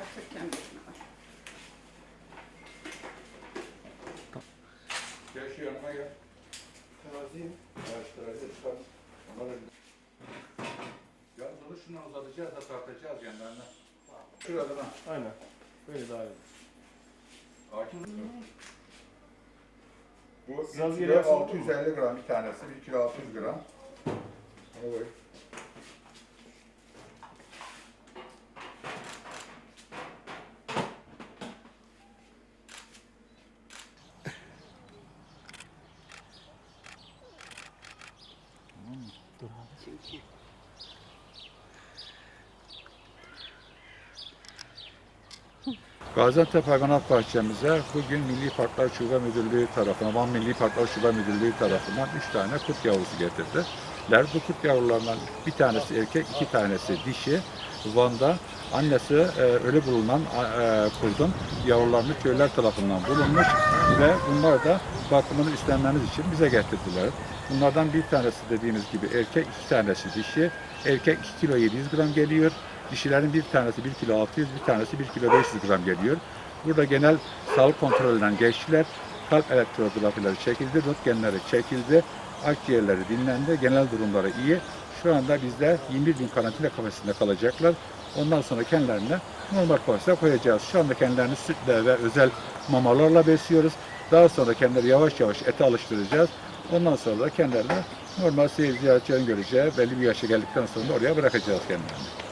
Artırken birine var. Gel şu yanıma gel. Teraziyim. Çıkar. Onları... Ya bunu şundan uzatacağız da tartacağız yanlarına. Şurada lan. Aynen. Böyle daha iyi. Hakim. Bu Biraz 1 geri kilo yapsana. 650 gram bir tanesi, 1 kilo 600 gram. Evet. Çünkü. Gaziantep Hayvanat Bahçemize bugün Milli Parklar Şube Müdürlüğü tarafından, Van Milli Parklar Şube Müdürlüğü tarafından 3 tane kurt yavrusu getirdiler. Bu kurt yavrularından bir tanesi erkek, iki tanesi dişi. Van'da annesi e, ölü bulunan e, kurdun yavrularını köylüler tarafından bulunmuş ve bunlar da bakımını üstlenmeniz için bize getirdiler. Bunlardan bir tanesi dediğimiz gibi erkek, iki tanesi dişi. Erkek 2 kilo 700 gram geliyor. Dişilerin bir tanesi 1 kilo 600, bir tanesi 1 kilo 500 gram geliyor. Burada genel sağlık kontrolünden geçtiler. Kalp elektrografileri çekildi, röntgenleri çekildi. Akciğerleri dinlendi, genel durumları iyi. Şu anda bizde 21 gün karantina kafesinde kalacaklar. Ondan sonra kendilerini normal kafese koyacağız. Şu anda kendilerini sütle ve özel mamalarla besliyoruz. Daha sonra kendileri yavaş yavaş ete alıştıracağız. Ondan sonra da kendilerini normal seyir ziyaretçilerin göreceği belli bir yaşa geldikten sonra oraya bırakacağız kendilerini.